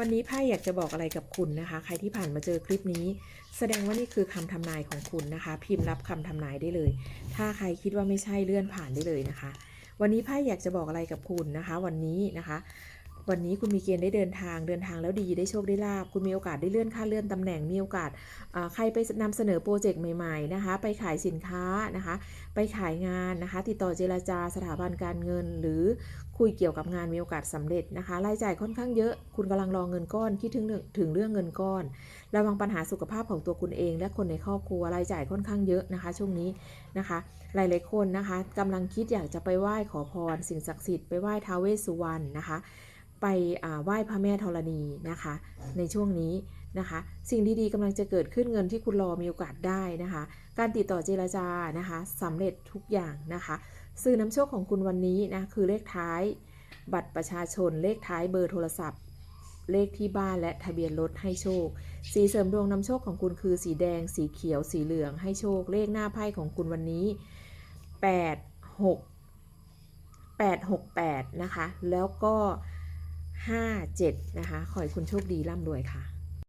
วันนี้ไพ่อยากจะบอกอะไรกับคุณนะคะ ใครที่ผ่านมาเจอคลิปนี้ แสดงว่านี่คือคำทำนายของคุณนะคะ พิมพ์รับคำทำนายได้เลย ถ้าใครคิดว่าไม่ใช่เลื่อนผ่านได้เลยนะคะ วันนี้ไพ่อยากจะบอกอะไรกับคุณนะคะ วันนี้นะคะ วันนี้คุณมีเกณฑ์ได้เดินทางเดินทางแล้วดีได้โชคได้ลาบคุณมีโอกาสได้เลื่อนขั้นเลื่อนตำแหน่งมีโอกาสใครไปนำเสนอโปรเจกต์ใหม่ๆนะคะ ไปขายสินค้านะคะ ไปขายงานนะคะ ติดต่อเจรจาสถาบันการเงิน หรือคุยเกี่ยวกับงานมีโอกาสสำเร็จนะคะรายจ่ายค่อนข้างเยอะ คุณกำลังรอเงินก้อนคิดถึงถึงเรื่องเงินก้อน ระวังปัญหาสุขภาพของตัวคุณเอง และคนในครอบครัวรายจ่ายค่อนข้างเยอะนะคะ ช่วงนี้นะคะ หลายๆคนนะคะกำลังคิดอยากจะไปไหว้ขอพร สิ่งศักดิ์สิทธิ์ไปไหว้ท้าวเวสสุวรรณนะคะ ไปอ่าไหว้พระแม่ธรณีนะคะ ในช่วงนี้นะคะ สิ่งดีๆกำลังจะเกิดขึ้นเงินที่คุณรอมีโอกาสได้นะคะ การติดต่อเจรจานะคะสำเร็จทุกอย่างนะคะ สื่อนำโชคของคุณวันนี้นะคือเลขท้ายบัตรประชาชนเลขท้ายเบอร์โทรศัพท์ เลขที่บ้านและทะเบียนรถให้โชค สีเสริมดวงนำโชคของคุณคือสีแดง สีเขียว สีเหลืองให้โชค เลขหน้าไพ่ของคุณวันนี้ 8 6 8 6 8 นะคะ แล้วก็ 5 7 นะคะ ขอให้คุณโชคดีร่ำรวยค่ะ